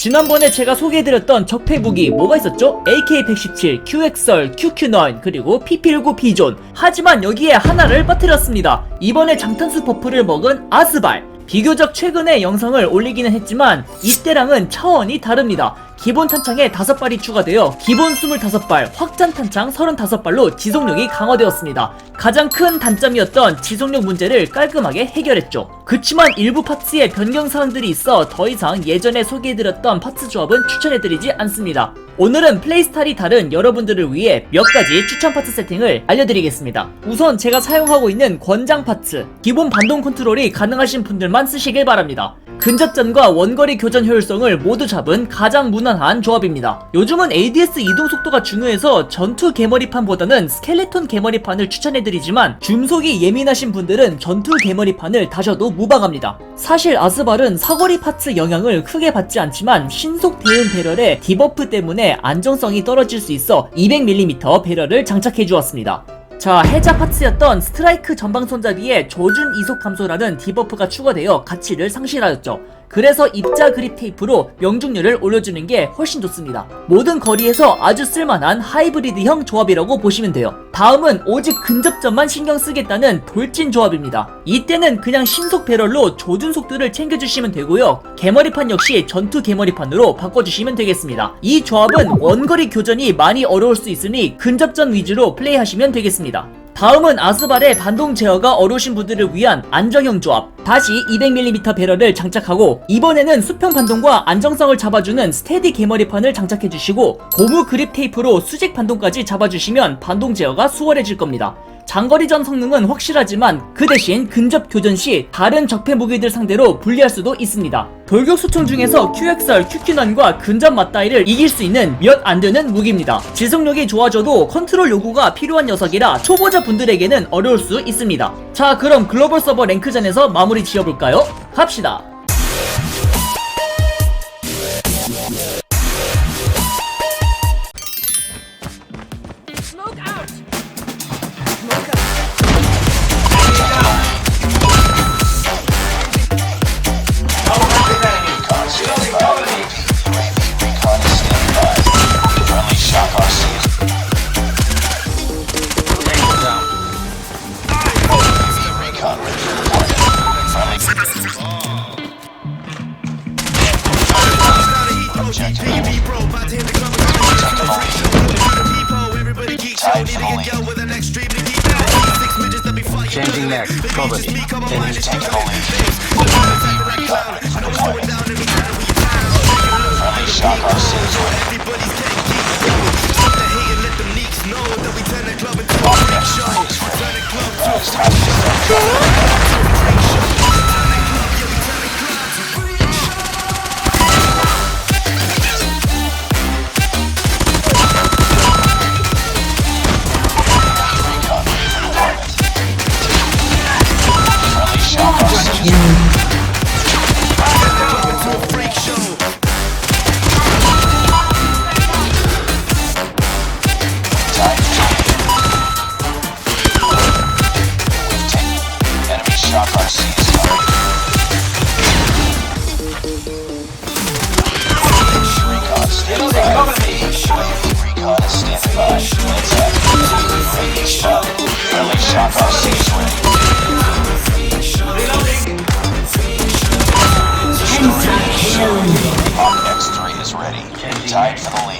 지난번에 제가 소개해드렸던 적폐 무기 뭐가 있었죠? AK-117, QXR, QQ9, 그리고 PP19 비존. 하지만 여기에 하나를 빠뜨렸습니다. 이번에 장탄수 버프를 먹은 아스발. 비교적 최근에 영상을 올리기는 했지만 이때랑은 차원이 다릅니다. 기본 탄창에 5발이 추가되어 기본 25발, 확장 탄창 35발로 지속력이 강화되었습니다. 가장 큰 단점이었던 지속력 문제를 깔끔하게 해결했죠. 그치만 일부 파츠에 변경 사항들이 있어 더 이상 예전에 소개해드렸던 파츠 조합은 추천해드리지 않습니다. 오늘은 플레이스타일이 다른 여러분들을 위해 몇 가지 추천 파츠 세팅을 알려드리겠습니다. 우선 제가 사용하고 있는 권장 파츠, 기본 반동 컨트롤이 가능하신 분들만 쓰시길 바랍니다. 근접전과 원거리 교전 효율성을 모두 잡은 가장 무난한 조합입니다. 요즘은 ADS 이동 속도가 중요해서 전투 개머리판보다는 스켈레톤 개머리판을 추천해드리지만 줌속이 예민하신 분들은 전투 개머리판을 다셔도 무방합니다. 사실 아스발은 사거리 파츠 영향을 크게 받지 않지만 신속 대응 배럴의 디버프 때문에 안정성이 떨어질 수 있어 200mm 배럴을 장착해 주었습니다. 자, 해자 파츠였던 스트라이크 전방 손잡이에 조준 이속 감소라는 디버프가 추가되어 가치를 상실하였죠. 그래서 입자 그립 테이프로 명중률을 올려주는 게 훨씬 좋습니다. 모든 거리에서 아주 쓸만한 하이브리드형 조합이라고 보시면 돼요. 다음은 오직 근접점만 신경 쓰겠다는 돌진 조합입니다. 이때는 그냥 신속 배럴로 조준 속도를 챙겨주시면 되고요. 개머리판 역시 전투 개머리판으로 바꿔주시면 되겠습니다. 이 조합은 원거리 교전이 많이 어려울 수 있으니 근접전 위주로 플레이하시면 되겠습니다. 다음은 아스발의 반동 제어가 어려우신 분들을 위한 안정형 조합 다시 200mm 배럴을 장착하고 이번에는 수평 반동과 안정성을 잡아주는 스테디 개머리판을 장착해주시고 고무 그립 테이프로 수직 반동까지 잡아주시면 반동 제어가 수월해질 겁니다 장거리전 성능은 확실하지만 그 대신 근접 교전 시 다른 적폐 무기들 상대로 불리할 수도 있습니다. 돌격 소총 중에서 QXR, QQ9과 근접 맞다이를 이길 수 있는 몇 안 되는 무기입니다. 지속력이 좋아져도 컨트롤 요구가 필요한 녀석이라 초보자 분들에게는 어려울 수 있습니다. 자, 그럼 글로벌 서버 랭크전에서 마무리 지어볼까요? 갑시다. Smoke out! Changing next. Probably. They need to take the only Shock our sins Tied for the lead.